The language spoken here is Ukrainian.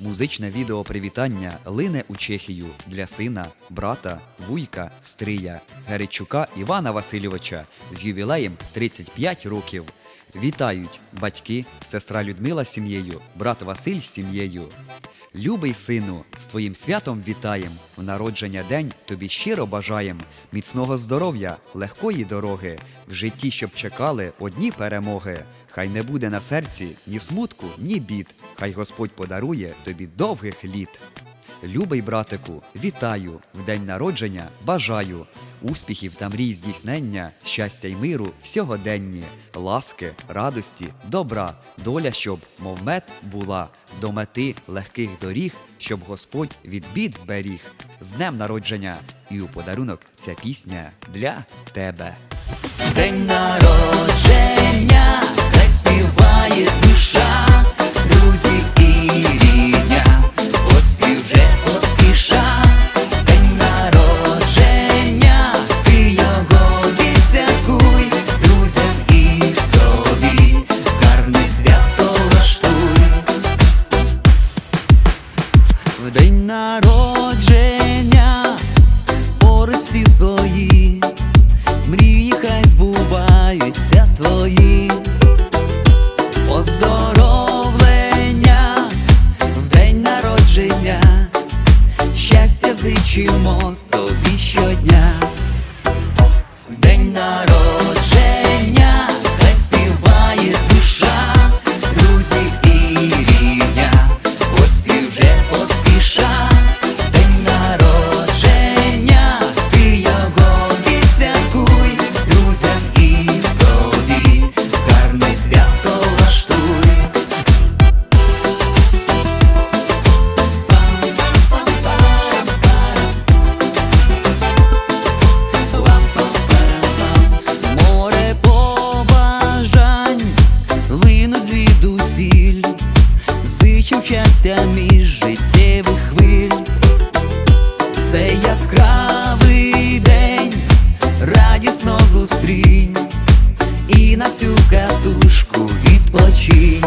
Музичне відео привітання лине у Чехію для сина, брата, вуйка, стрия, Геричука Івана Васильовича з ювілеєм 35 років. Вітають батьки, сестра Людмила з сім'єю, брат Василь з сім'єю. Любий сину, з твоїм святом вітаєм. В народження день тобі щиро бажаєм міцного здоров'я, легкої дороги, в житті, щоб чекали одні перемоги. Хай не буде на серці ні смутку, ні бід. Хай Господь подарує тобі довгих літ. Любий братику, вітаю! В день народження бажаю успіхів та мрій здійснення, щастя й миру всьогоденні, ласки, радості, добра, доля, щоб, мов мед, була, до мети легких доріг, щоб Господь від бід вберіг. З днем народження! І у подарунок ця пісня для тебе. День народження, В день народження, порисі свої. Мрії хай збуваються твої, поздоровлення в день народження, щастя зичимо свято влаштуй. Море побажань линуть звідусіль, зичим щастя між життєвих хвиль. Це яскравий день, радісно зустрінь на всю катушку відпочинь.